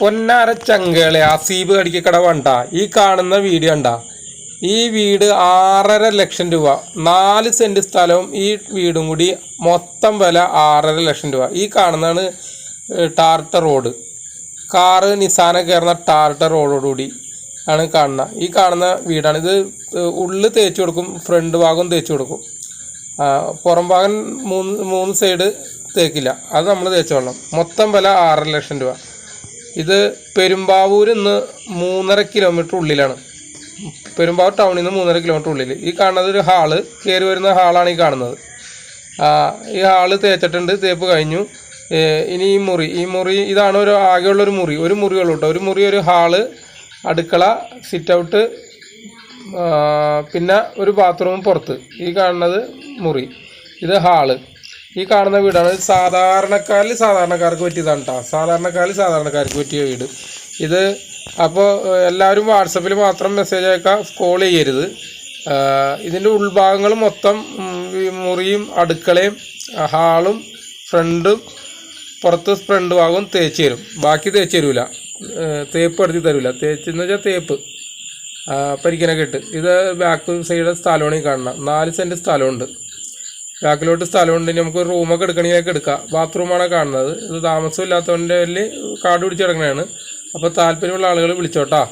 പൊന്നാര ചങ്കകളെ അസീബ് കടിക്കട വേണ്ട. ഈ കാണുന്ന വീട് കണ്ട. ഈ വീട് ആറര ലക്ഷം രൂപ. നാല് സെന്റ് സ്ഥലവും ഈ വീടും കൂടി മൊത്തം വില ആറര ലക്ഷം രൂപ. ഈ കാണുന്നതാണ് ടാർട്ട റോഡ്. കാറ് നിസാന കയറുന്ന ടാർട്ട റോഡോടുകൂടി ആണ് കാണുന്നത് ഈ കാണുന്ന വീടാണ്. ഇത് ഉള്ളിൽ ഉള്ള് തേച്ച് കൊടുക്കും ഫ്രണ്ട് ഭാഗം തേച്ച് കൊടുക്കും. പുറം ഭാഗം മൂന്ന് മൂന്ന് സൈഡ് തേക്കില്ല. അത് നമ്മൾ തേച്ചോളണം മൊത്തം വില ആറര ലക്ഷം രൂപ. ഇത് പെരുമ്പാവൂർ നിന്ന് മൂന്നര കിലോമീറ്റർ ഉള്ളിലാണ്. പെരുമ്പാവൂർ ടൗണിൽ നിന്ന് മൂന്നര കിലോമീറ്റർ ഉള്ളിൽ. ഈ കാണുന്നത് ഒരു ഹാൾ കയറി വരുന്ന ഹാളാണ് ഈ കാണുന്നത്. ഈ ഹാൾ തേച്ചിട്ടുണ്ട് തേപ്പ് കഴിഞ്ഞു. ഇനി ഈ മുറി ഈ മുറി ഇതാണ് ഒരു ആകെയുള്ള ഒരു മുറി. ഒരു മുറിയുള്ളൂ കേട്ടോ ഒരു മുറി ഒരു ഹാൾ അടുക്കള സിറ്റ് ഔട്ട് പിന്നെ ഒരു ബാത്റൂം പുറത്ത്. ഈ കാണുന്നത് മുറി. ഇത് ഹാൾ ഈ കാണുന്ന വീടാണ്. സാധാരണക്കാരിൽ സാധാരണക്കാർക്ക് പറ്റിയതാണ് കേട്ടോ സാധാരണക്കാരിൽ സാധാരണക്കാർക്ക് പറ്റിയ വീട്. ഇത് അപ്പോൾ എല്ലാവരും വാട്സപ്പിൽ മാത്രം മെസ്സേജ് അയക്കാം കോൾ ചെയ്യരുത്. ഇതിന്റെ ഉൾഭാഗങ്ങൾ മൊത്തം മുറിയും അടുക്കളയും ഹാളും ഫ്രണ്ടും പുറത്ത് ഫ്രണ്ട് ഭാഗവും തേച്ച് തരും. ബാക്കി തേച്ച് തരൂല. തേപ്പ് എടുത്തി തരൂല. തേച്ചെന്ന് വെച്ചാൽ തേപ്പ്. പരിക്കനൊക്കെ ഇട്ട്. ഇത് ബാക്ക് സൈഡ് സ്ഥലമാണ് ഈ കാണണം നാല് സെന്റ് സ്ഥലമുണ്ട്. ബാക്കിലോട്ട് സ്ഥലമുണ്ട്. നമുക്ക് റൂമൊക്കെ എടുക്കണമെങ്കിൽ എടുക്കാം. ബാത്റൂമാണ് കാണുന്നത്. ഇത് താമസം ഇല്ലാത്തവന്റെ വലിയ കാട് അപ്പോൾ താല്പര്യമുള്ള ആളുകൾ വിളിച്ചോട്ടാ.